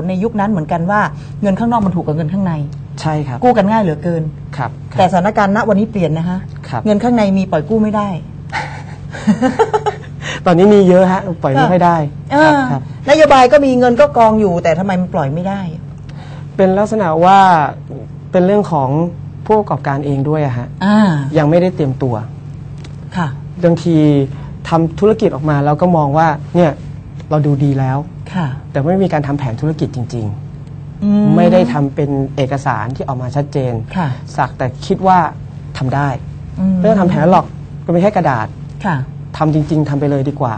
ลในยุคนั้นเหมือนกันว่าเงินข้างนอกมันถูกกว่าเงินข้างใน ใช่ครับ กู้กันง่ายเหลือเกิน ครับคแต่รับสถานการณ์ณวันนี้เปลี่ยนนะคะครับ เงินข้างในมีปล่อยกู้ไม่ได้ ตอนนี้มีเยอะฮะ ปล่อยไม่ค่อยได้เอครับอครับ นโยบายก็มีเงินก็กองอยู่ แต่ทำไมมันปล่อยไม่ได้ เป็นลักษณะว่าเป็นเรื่องของผู้ประกอบการเองด้วยอะฮะ อ่า ยังไม่ได้เตรียมตัว ค่ะ บางทีทำธุรกิจออกมาแล้วก็มองว่าเนี่ย เราดูดีแล้ว ค่ะ แต่ไม่มีการทำแผนธุรกิจจริง อืๆไม่ได้ทำเป็นเอกสารที่ออกมาชัดเจน ค่ะ สักแต่คิดว่าทำได้อืไม่ต้องทำแผนหรอกก็เป็นแค่กระดาษค่ะ ทำจริง ๆทำไปเลยดีกว่า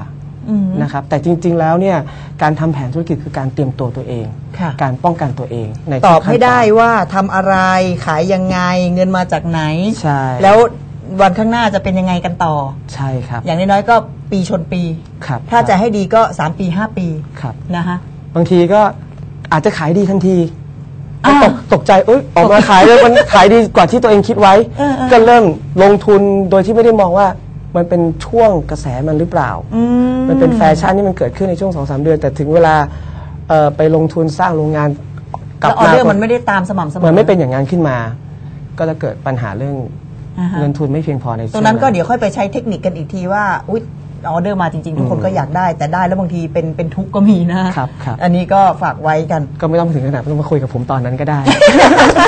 อืมนะครับ แต่จริง ๆ แล้วเนี่ยการทำแผนธุรกิจคือการเตรียมตัวตัวเอง ค่ะ การป้องกันตัวเองในตอบทุกขั้นให้ได้ตนว่าทำอะไรขายยังไงเงินมาจากไหน ใช่ แล้ว วันข้างหน้าจะเป็นยังไงกันต่อ ใช่ครับ อย่างน้อยๆก็ปีชนปี ครับถ้าจะครับให้ดีก็ 3 ปี 5 ปีครับนะคะบางทีก็อาจจะขายดีทันทีอ่าตกตกใจเอ้ยออกมาขายเลยมันขายดีกว่าที่ตัวเองคิดไว้เออเออก็เริ่มลงทุนโดยที่ไม่ได้มองว่ามันเป็นช่วงกระแสมันหรือเปล่าอืมมันเป็นแฟชั่นที่มันเกิดขึ้นในช่วงสองสามเดือน แต่ถึงเวลาเอ่อไปลงทุนสร้างโรงงานกลัแล้วออเดอร์มันไม่ได้ตามสม่ำเสมอมันไม่เป็นอย่างนั้นขึ้นมา ก็จะเกิดปัญหาเรื่องอ่าฮะ เงินทุนไม่เพียงพอในตรงนั้นช่วก็เดี๋ยวค่อยไปใช้เทคนิคกันอีกทีว่าอุ๊ยออเดอร์มาจริงๆ ทุกคนก็อยากได้ แต่ได้แล้วบางทีเป็นเป็นทุกข์ก็มีนะครับครับอันนี้ก็ฝากไว้กัน ก็ไม่ต้องถึงขนาดต้องมาคุยกับผมตอนนั้นก็ได้